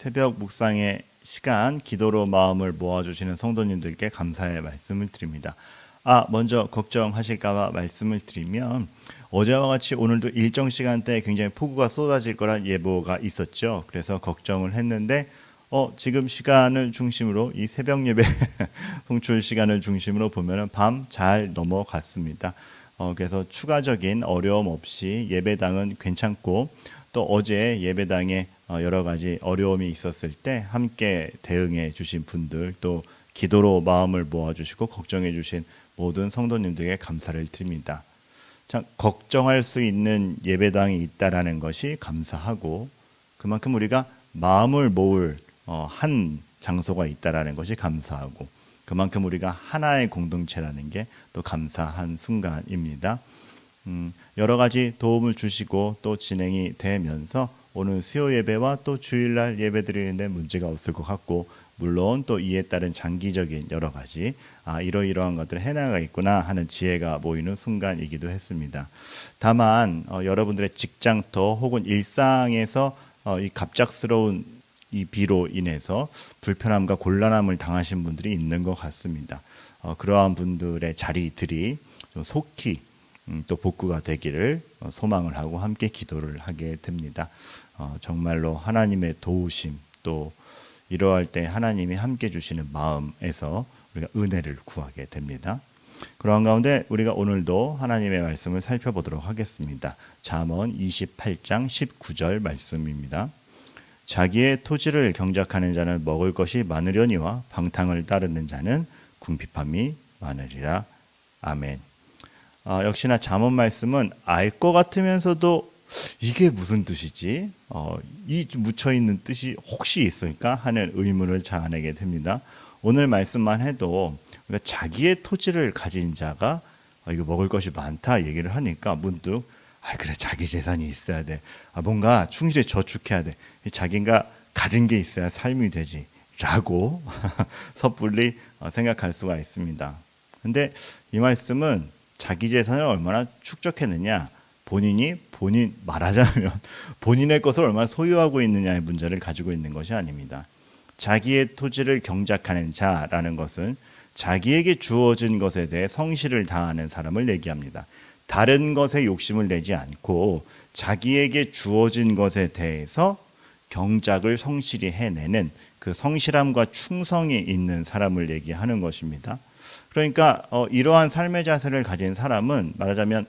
새벽 묵상의 시간 기도로 마음을 모아주시는 성도님들께 감사의 말씀을 드립니다. 아 먼저 걱정하실까봐 말씀을 드리면 어제와 같이 오늘도 일정 시간대에 굉장히 폭우가 쏟아질 거란 예보가 있었죠. 그래서 걱정을 했는데 어 지금 시간을 중심으로 이 새벽 예배 송출 시간을 중심으로 보면은 밤 잘 넘어갔습니다. 어 그래서 추가적인 어려움 없이 예배당은 괜찮고 또 어제 예배당에 어, 여러 가지 어려움이 있었을 때 함께 대응해 주신 분들 또 기도로 마음을 모아 주시고 걱정해 주신 모든 성도님들에게 감사를 드립니다. 참 걱정할 수 있는 예배당이 있다라는 것이 감사하고 그만큼 우리가 마음을 모을 어, 한 장소가 있다라는 것이 감사하고 그만큼 우리가 하나의 공동체라는 게 또 감사한 순간입니다. 음, 여러 가지 도움을 주시고 또 진행이 되면서 오늘 수요 예배와 또 주일날 예배 드리는데 문제가 없을 것 같고 물론 또 이에 따른 장기적인 여러 가지 아 이러이러한 것들을 해나가겠구나 하는 지혜가 모이는 순간이기도 했습니다. 다만 어, 여러분들의 직장터 혹은 일상에서 어, 이 갑작스러운 이 비로 인해서 불편함과 곤란함을 당하신 분들이 있는 것 같습니다. 어, 그러한 분들의 자리들이 좀 속히 음, 또 복구가 되기를 어, 소망을 하고 함께 기도를 하게 됩니다. 어, 정말로 하나님의 도우심 또 이러할 때 하나님이 함께 주시는 마음에서 우리가 은혜를 구하게 됩니다. 그러한 가운데 우리가 오늘도 하나님의 말씀을 살펴보도록 하겠습니다. 잠언 28장 19절 말씀입니다. 자기의 토지를 경작하는 자는 먹을 것이 많으려니와 방탕을 따르는 자는 궁핍함이 많으리라. 아멘. 어, 역시나 잠언 말씀은 알 것 같으면서도 이게 무슨 뜻이지? 어, 이 묻혀 있는 뜻이 혹시 있을까 하는 의문을 자아내게 됩니다. 오늘 말씀만 해도 우리가 자기의 토지를 가진 자가 어, 이거 먹을 것이 많다 얘기를 하니까 문득 아 그래 자기 재산이 있어야 돼. 아 뭔가 충실히 저축해야 돼. 자기가 가진 게 있어야 삶이 되지 라고 섣불리 어, 생각할 수가 있습니다. 근데 이 말씀은 자기 재산을 얼마나 축적했느냐, 본인이 본인 말하자면 본인의 것을 얼마나 소유하고 있느냐의 문제를 가지고 있는 것이 아닙니다. 자기의 토지를 경작하는 자라는 것은 자기에게 주어진 것에 대해 성실을 다하는 사람을 얘기합니다. 다른 것에 욕심을 내지 않고 자기에게 주어진 것에 대해서 경작을 성실히 해내는 그 성실함과 충성이 있는 사람을 얘기하는 것입니다. 그러니까 어, 이러한 삶의 자세를 가진 사람은 말하자면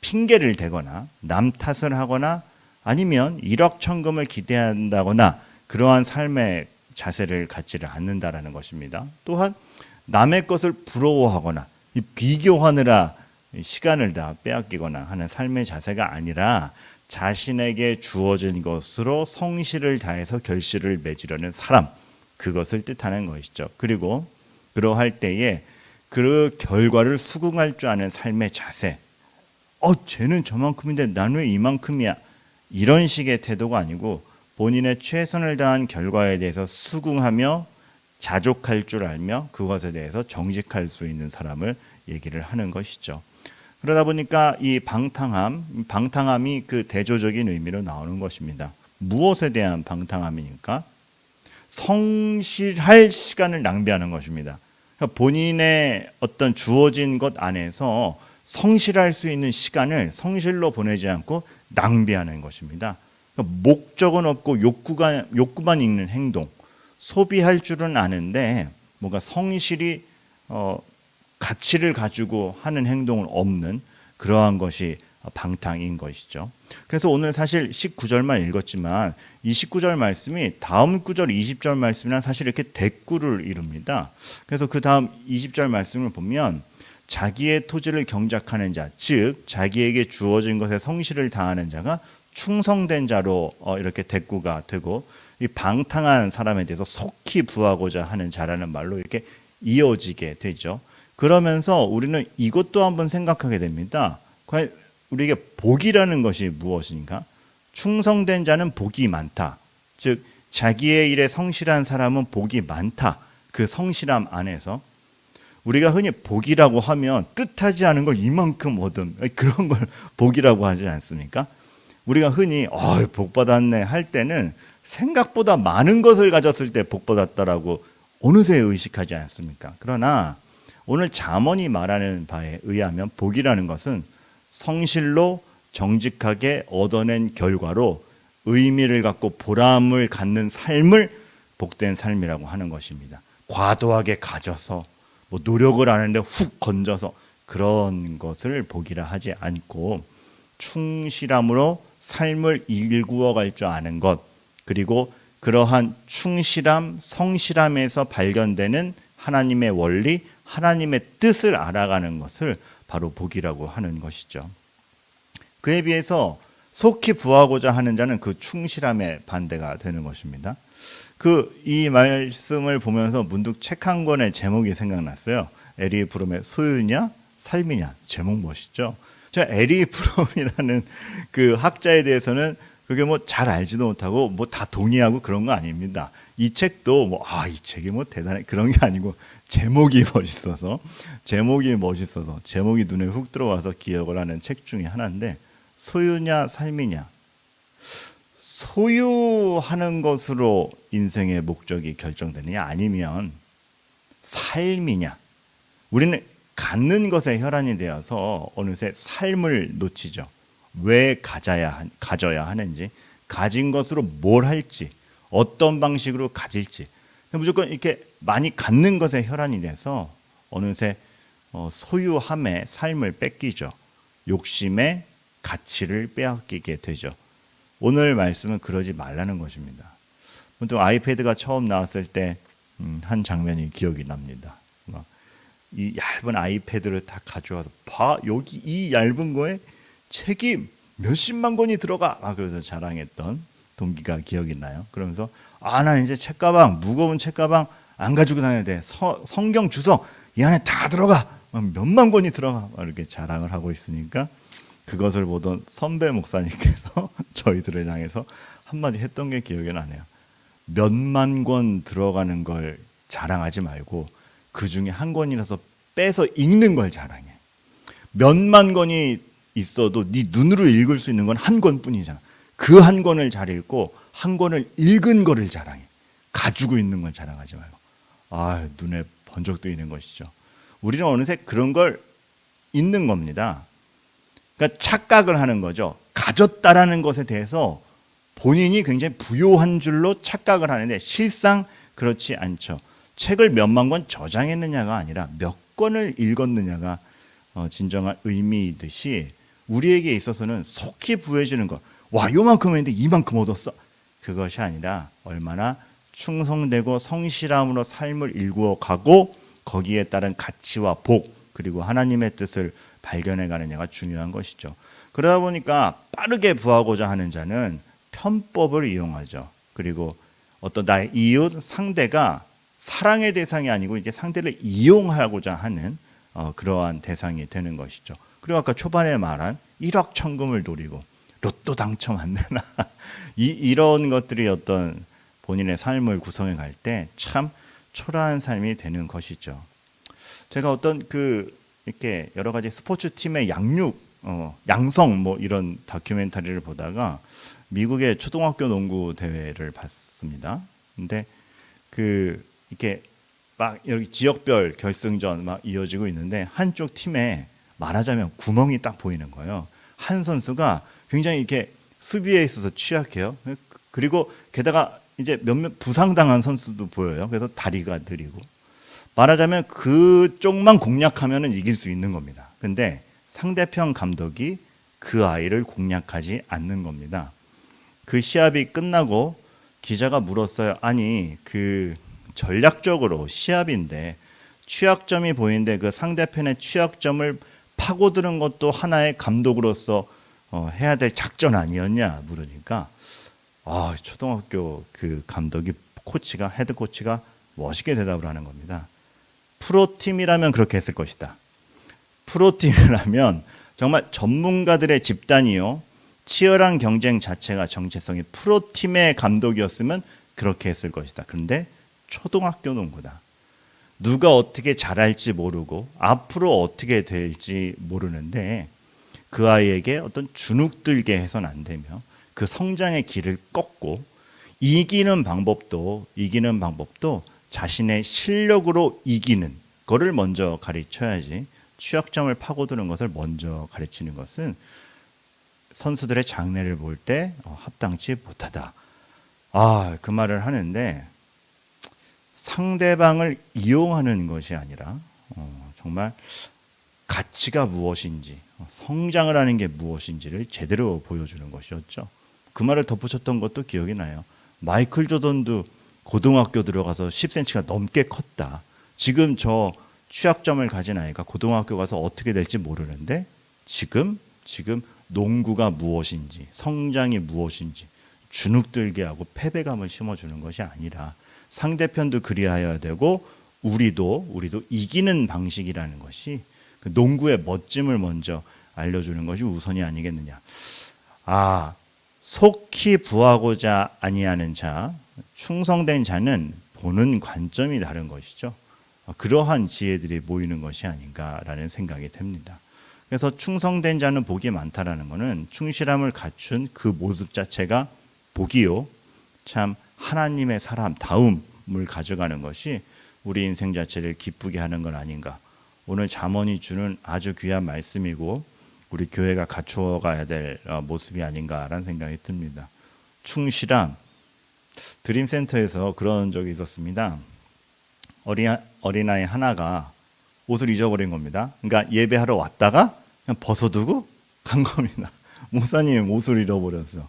핑계를 대거나 남 탓을 하거나 아니면 일확천금을 기대한다거나 그러한 삶의 자세를 갖지를 않는다라는 것입니다. 또한 남의 것을 부러워하거나 비교하느라 시간을 다 빼앗기거나 하는 삶의 자세가 아니라 자신에게 주어진 것으로 성실을 다해서 결실을 맺으려는 사람 그것을 뜻하는 것이죠. 그리고 그러할 때에 그 결과를 수긍할 줄 아는 삶의 자세. 어, 쟤는 저만큼인데 난 왜 이만큼이야? 이런 식의 태도가 아니고 본인의 최선을 다한 결과에 대해서 수긍하며 자족할 줄 알며 그것에 대해서 정직할 수 있는 사람을 얘기를 하는 것이죠. 그러다 보니까 이 방탕함, 방탕함이 그 대조적인 의미로 나오는 것입니다. 무엇에 대한 방탕함이니까? 성실할 시간을 낭비하는 것입니다. 그러니까 본인의 어떤 주어진 것 안에서 성실할 수 있는 시간을 성실로 보내지 않고 낭비하는 것입니다. 그러니까 목적은 없고 욕구가 욕구만 있는 행동, 소비할 줄은 아는데 뭔가 성실이 어, 가치를 가지고 하는 행동은 없는 그러한 것이 방탕인 것이죠. 그래서 오늘 사실 19절만 읽었지만 이 19절 말씀이 다음 구절 20절 말씀이랑 사실 이렇게 대꾸를 이룹니다. 그래서 그 다음 20절 말씀을 보면 자기의 토지를 경작하는 자, 즉 자기에게 주어진 것에 성실을 다하는 자가 충성된 자로 어, 이렇게 대꾸가 되고 이 방탕한 사람에 대해서 속히 부하고자 하는 자라는 말로 이렇게 이어지게 되죠. 그러면서 우리는 이것 도 한번 생각하게 됩니다. 과연 우리에게 복이라는 것이 무엇인가? 충성된 자는 복이 많다. 즉 자기의 일에 성실한 사람은 복이 많다. 그 성실함 안에서 우리가 흔히 복이라고 하면 뜻하지 않은 걸 이만큼 얻음 그런 걸 복이라고 하지 않습니까? 우리가 흔히 어, 복 받았네 할 때는 생각보다 많은 것을 가졌을 때 복 받았다라고 어느새 의식하지 않습니까? 그러나 오늘 잠언이 말하는 바에 의하면 복이라는 것은 성실로 정직하게 얻어낸 결과로 의미를 갖고 보람을 갖는 삶을 복된 삶이라고 하는 것입니다. 과도하게 가져서 뭐 노력을 하는데 훅 건져서 그런 것을 복이라 하지 않고 충실함으로 삶을 일구어 갈 줄 아는 것 그리고 그러한 충실함, 성실함에서 발견되는 하나님의 원리, 하나님의 뜻을 알아가는 것을 바로 복이라고 하는 것이죠. 그에 비해서 속히 부하고자 하는 자는 그 충실함의 반대가 되는 것입니다. 그 이 말씀을 보면서 문득 책 한 권의 제목이 생각났어요. 에리 브롬의 소유냐 삶이냐 제목 멋있죠. 제가 에리 브롬이라는 그 학자에 대해서는 그게 뭐 잘 알지도 못하고 뭐 다 동의하고 그런 거 아닙니다. 이 책도 뭐 아 이 책이 뭐 대단해 그런 게 아니고 제목이 멋있어서 제목이 멋있어서 제목이 눈에 훅 들어와서 기억을 하는 책 중에 하나인데 소유냐 삶이냐 소유하는 것으로 인생의 목적이 결정되느냐 아니면 삶이냐 우리는 갖는 것에 혈안이 되어서 어느새 삶을 놓치죠. 왜 가져야 가져야 하는지 가진 것으로 뭘 할지 어떤 방식으로 가질지 무조건 이렇게 많이 갖는 것에 혈안이 돼서 어느새 어, 소유함의 삶을 뺏기죠. 욕심의 가치를 빼앗기게 되죠. 오늘 말씀은 그러지 말라는 것입니다. 문득 아이패드가 처음 나왔을 때 한 장면이 기억이 납니다. 막이 얇은 아이패드를 다 가져와서 봐 여기 이 얇은 거에 책이 몇십만 권이 들어가 막 그래서 자랑했던 동기가 기억이 나요. 그러면서 아 나 이제 책가방 무거운 책가방 안 가지고 다녀야 돼. 서, 성경 주석 이 안에 다 들어가 막 몇만 권이 들어가 막 이렇게 자랑을 하고 있으니까 그것을 보던 선배 목사님께서 저희들을 향해서 한마디 했던 게 기억이 나네요. 몇만 권 들어가는 걸 자랑하지 말고 그 중에 한 권이라서 빼서 읽는 걸 자랑해. 몇만 권이 있어도 네 눈으로 읽을 수 있는 건 한 권뿐이잖아. 그 한 권을 잘 읽고 한 권을 읽은 거를 자랑해. 가지고 있는 걸 자랑하지 말고. 아, 눈에 번쩍 뜨이는 것이죠. 우리는 어느새 그런 걸 있는 겁니다. 그러니까 착각을 하는 거죠. 가졌다라는 것에 대해서 본인이 굉장히 부요한 줄로 착각을 하는데 실상 그렇지 않죠. 책을 몇만 권 저장했느냐가 아니라 몇 권을 읽었느냐가 어, 진정한 의미이듯이 우리에게 있어서는 속히 부해지는 것. 와, 요만큼 했는데 이만큼 얻었어. 그것이 아니라 얼마나 충성되고 성실함으로 삶을 일구어 가고 거기에 따른 가치와 복 그리고 하나님의 뜻을 발견해 가느냐가 중요한 것이죠. 그러다 보니까 빠르게 부하고자 하는 자는 편법을 이용하죠. 그리고 어떤 나의 이웃 상대가 사랑의 대상이 아니고 이제 상대를 이용하고자 하는 어, 그러한 대상이 되는 것이죠. 그리고 아까 초반에 말한 1억 천금을 노리고 로또 당첨 안 되나 이, 이런 것들이 어떤 본인의 삶을 구성해 갈 때 참 초라한 삶이 되는 것이죠. 제가 어떤 그 이렇게 여러 가지 스포츠 팀의 양육, 어, 양성 뭐 이런 다큐멘터리를 보다가 미국의 초등학교 농구 대회를 봤습니다. 근데 그 이렇게 막 여기 지역별 결승전 막 이어지고 있는데 한쪽 팀에 말하자면 구멍이 딱 보이는 거예요. 한 선수가 굉장히 이렇게 수비에 있어서 취약해요. 그리고 게다가 이제 몇몇 부상당한 선수도 보여요. 그래서 다리가 느리고 말하자면 그쪽만 공략하면 이길 수 있는 겁니다. 근데 상대편 감독이 그 아이를 공략하지 않는 겁니다. 그 시합이 끝나고 기자가 물었어요. 아니, 그 전략적으로 시합인데 취약점이 보이는데 그 상대편의 취약점을 파고드는 것도 하나의 감독으로서 어, 해야 될 작전 아니었냐 물으니까 아, 초등학교 그 감독이 코치가 헤드 코치가 멋있게 대답을 하는 겁니다. 프로팀이라면 그렇게 했을 것이다. 프로팀이라면 정말 전문가들의 집단이요. 치열한 경쟁 자체가 정체성이 프로팀의 감독이었으면 그렇게 했을 것이다. 그런데 초등학교 농구다. 누가 어떻게 잘할지 모르고 앞으로 어떻게 될지 모르는데 그 아이에게 어떤 주눅들게 해서는 안 되며 그 성장의 길을 꺾고 이기는 방법도 이기는 방법도 자신의 실력으로 이기는 거를 먼저 가르쳐야지 취약점을 파고드는 것을 먼저 가르치는 것은 선수들의 장래를 볼때 어, 합당치 못하다. 아, 그 말을 하는데 상대방을 이용하는 것이 아니라 어, 정말 가치가 무엇인지 어, 성장을 하는 게 무엇인지를 제대로 보여주는 것이었죠. 그 말을 덧붙였던 것도 기억이 나요. 마이클 조던도 고등학교 들어가서 10cm가 넘게 컸다. 지금 저 취약점을 가진 아이가 고등학교 가서 어떻게 될지 모르는데 지금 지금 농구가 무엇인지 성장이 무엇인지 주눅들게 하고 패배감을 심어주는 것이 아니라 상대편도 그리하여야 되고 우리도 우리도 이기는 방식이라는 것이 그 농구의 멋짐을 먼저 알려주는 것이 우선이 아니겠느냐. 아 속히 부하고자 아니하는 자 충성된 자는 보는 관점이 다른 것이죠. 그러한 지혜들이 모이는 것이 아닌가라는 생각이 듭니다. 그래서 충성된 자는 복이 많다라는 것은 충실함을 갖춘 그 모습 자체가 복이요. 참 하나님의 사람 다움을 가져가는 것이 우리 인생 자체를 기쁘게 하는 건 아닌가. 오늘 잠언이 주는 아주 귀한 말씀이고 우리 교회가 갖추어 가야 될 어, 모습이 아닌가라는 생각이 듭니다. 충실함 드림센터에서 그런 적이 있었습니다. 어린 어린아이 하나가 옷을 잊어버린 겁니다. 그러니까 예배하러 왔다가 그냥 벗어두고 간 겁니다. 목사님 옷을 잃어버렸어.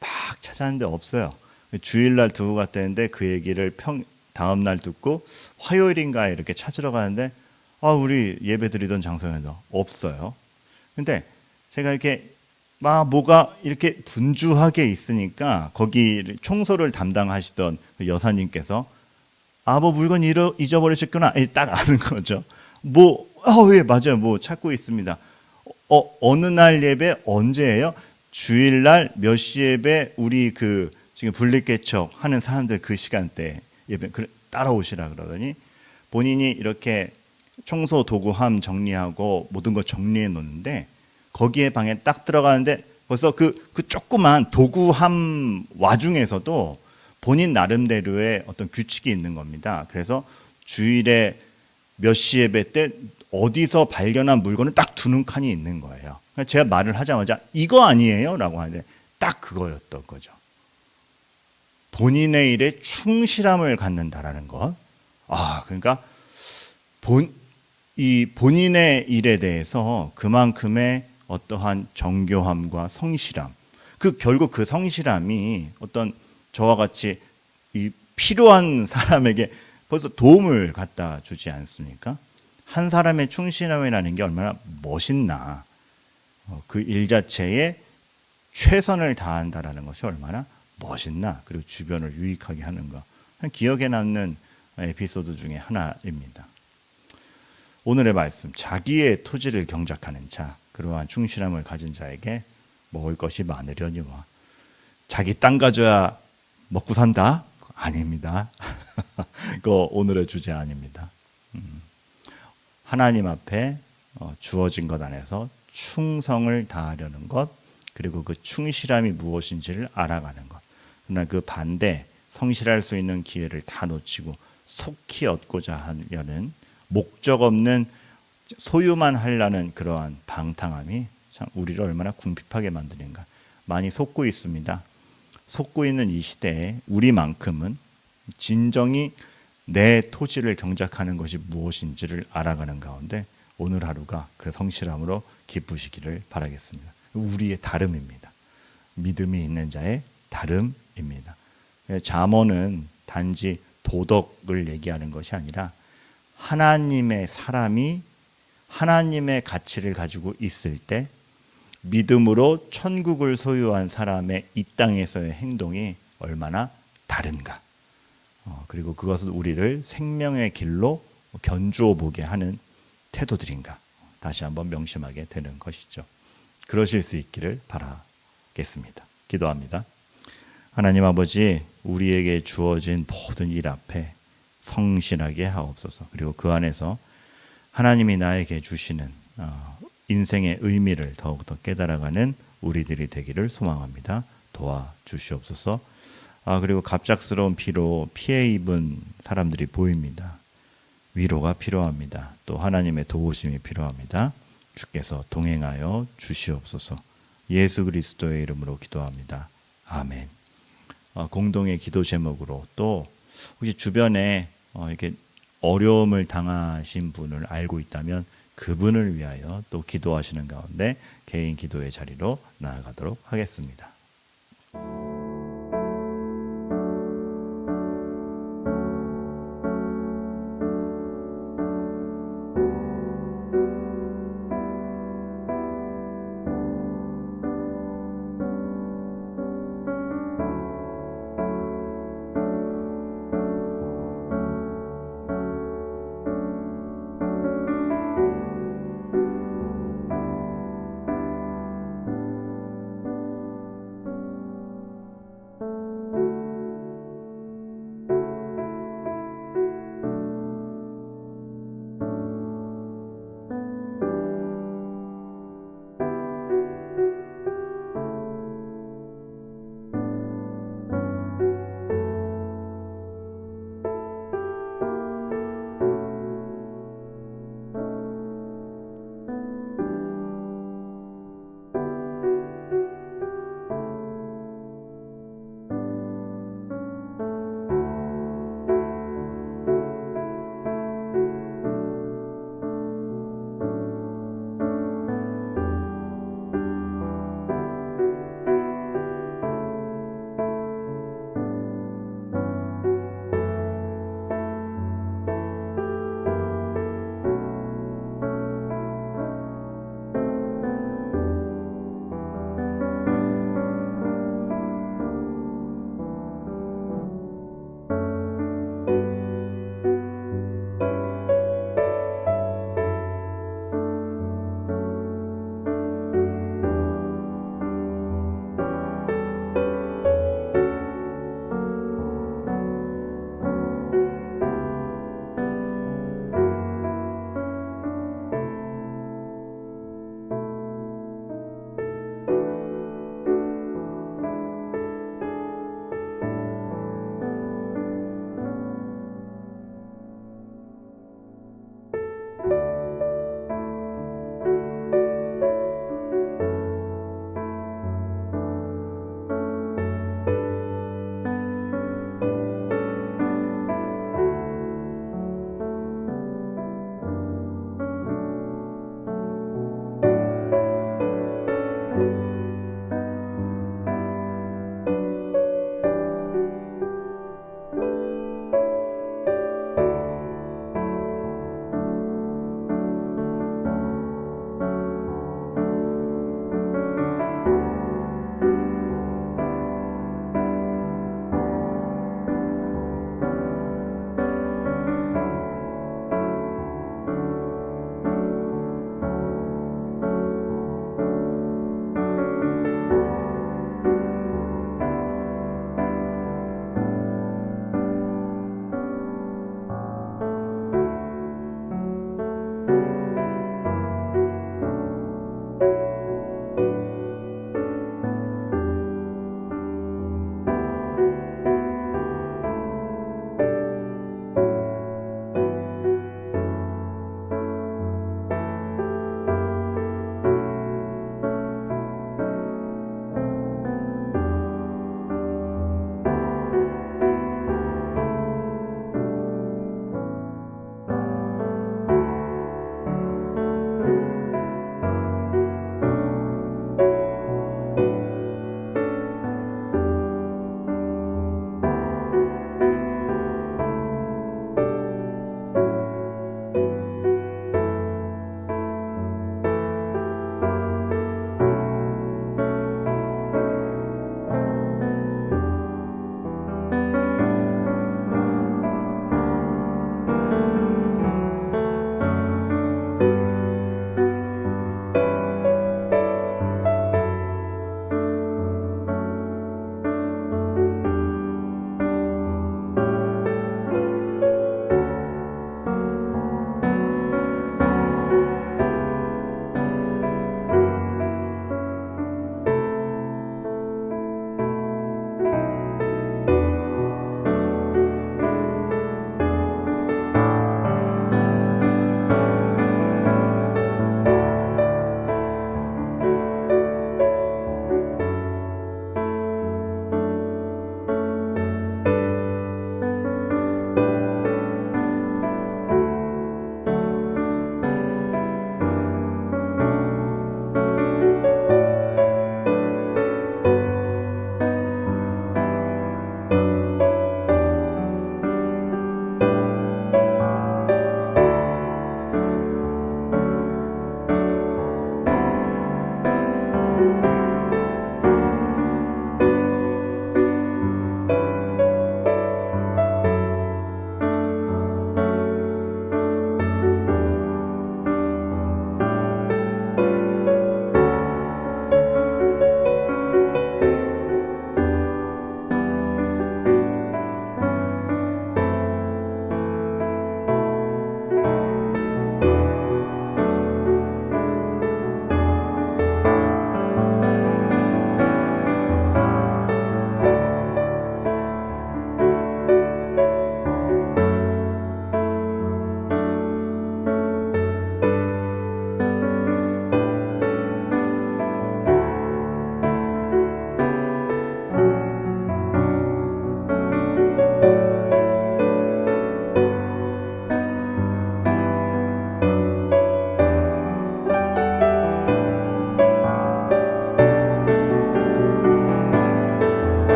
막 찾았는데 없어요. 주일날 두고 갔다는데 그 얘기를 평 다음 날 듣고 화요일인가 이렇게 찾으러 가는데 아 우리 예배 드리던 장소에도 없어요. 근데 제가 이렇게 막 뭐가 이렇게 분주하게 있으니까 거기 청소를 담당하시던 그 여사님께서 아 뭐 물건 잃어, 잊어버리셨구나 딱 아는 거죠. 뭐 아예 맞아요. 뭐 찾고 있습니다. 어 어느 날 예배 언제예요? 주일날 몇 시 예배 우리 그 지금 분리개척 하는 사람들 그 시간대 예배 따라오시라 그러더니 본인이 이렇게 청소 도구함 정리하고 모든 거 정리해 놓는데 거기에 방에 딱 들어가는데 벌써 그, 그 조그만 도구함 와중에서도 본인 나름대로의 어떤 규칙이 있는 겁니다. 그래서 주일에 몇 시 예배 때 어디서 발견한 물건을 딱 두는 칸이 있는 거예요. 제가 말을 하자마자 이거 아니에요? 라고 하는데 딱 그거였던 거죠. 본인의 일에 충실함을 갖는다라는 것. 아, 그러니까 본, 이 본인의 일에 대해서 그만큼의 어떠한 정교함과 성실함. 그 결국 그 성실함이 어떤 저와 같이 이 필요한 사람에게 벌써 도움을 갖다 주지 않습니까? 한 사람의 충실함이라는 게 얼마나 멋있나. 어, 그일 자체에 최선을 다한다라는 것이 얼마나 멋있나. 그리고 주변을 유익하게 하는가. 기억에 남는 에피소드 중에 하나입니다. 오늘의 말씀, 자기의 토지를 경작하는 자. 그러한 충실함을 가진 자에게 먹을 것이 많으려니와 자기 땅 가져야 먹고 산다? 아닙니다. 그거 오늘의 주제 아닙니다. 음. 하나님 앞에 어, 주어진 것 안에서 충성을 다하려는 것, 그리고 그 충실함이 무엇인지를 알아가는 것. 그러나 그 반대, 성실할 수 있는 기회를 다 놓치고 속히 얻고자 하려는 목적 없는 소유만 하려는 그러한 방탕함이 참 우리를 얼마나 궁핍하게 만드는가. 많이 속고 있습니다. 속고 있는 이 시대에 우리만큼은 진정이 내 토지를 경작하는 것이 무엇인지를 알아가는 가운데 오늘 하루가 그 성실함으로 기쁘시기를 바라겠습니다. 우리의 다름입니다. 믿음이 있는 자의 다름 입니다. 잠언은 단지 도덕을 얘기하는 것이 아니라 하나님의 사람이 하나님의 가치를 가지고 있을 때 믿음으로 천국을 소유한 사람의 이 땅에서의 행동이 얼마나 다른가. 어, 그리고 그것은 우리를 생명의 길로 견주어 보게 하는 태도들인가. 다시 한번 명심하게 되는 것이죠. 그러실 수 있기를 바라겠습니다. 기도합니다. 하나님 아버지, 우리에게 주어진 모든 일 앞에 성실하게 하옵소서. 그리고 그 안에서 하나님이 나에게 주시는 어, 인생의 의미를 더욱더 깨달아가는 우리들이 되기를 소망합니다. 도와주시옵소서. 아, 그리고 갑작스러운 비로 피해 입은 사람들이 보입니다. 위로가 필요합니다. 또 하나님의 도우심이 필요합니다. 주께서 동행하여 주시옵소서. 예수 그리스도의 이름으로 기도합니다. 아멘. 어, 공동의 기도 제목으로 또 혹시 주변에 어, 이렇게 어려움을 당하신 분을 알고 있다면 그분을 위하여 또 기도하시는 가운데 개인 기도의 자리로 나아가도록 하겠습니다.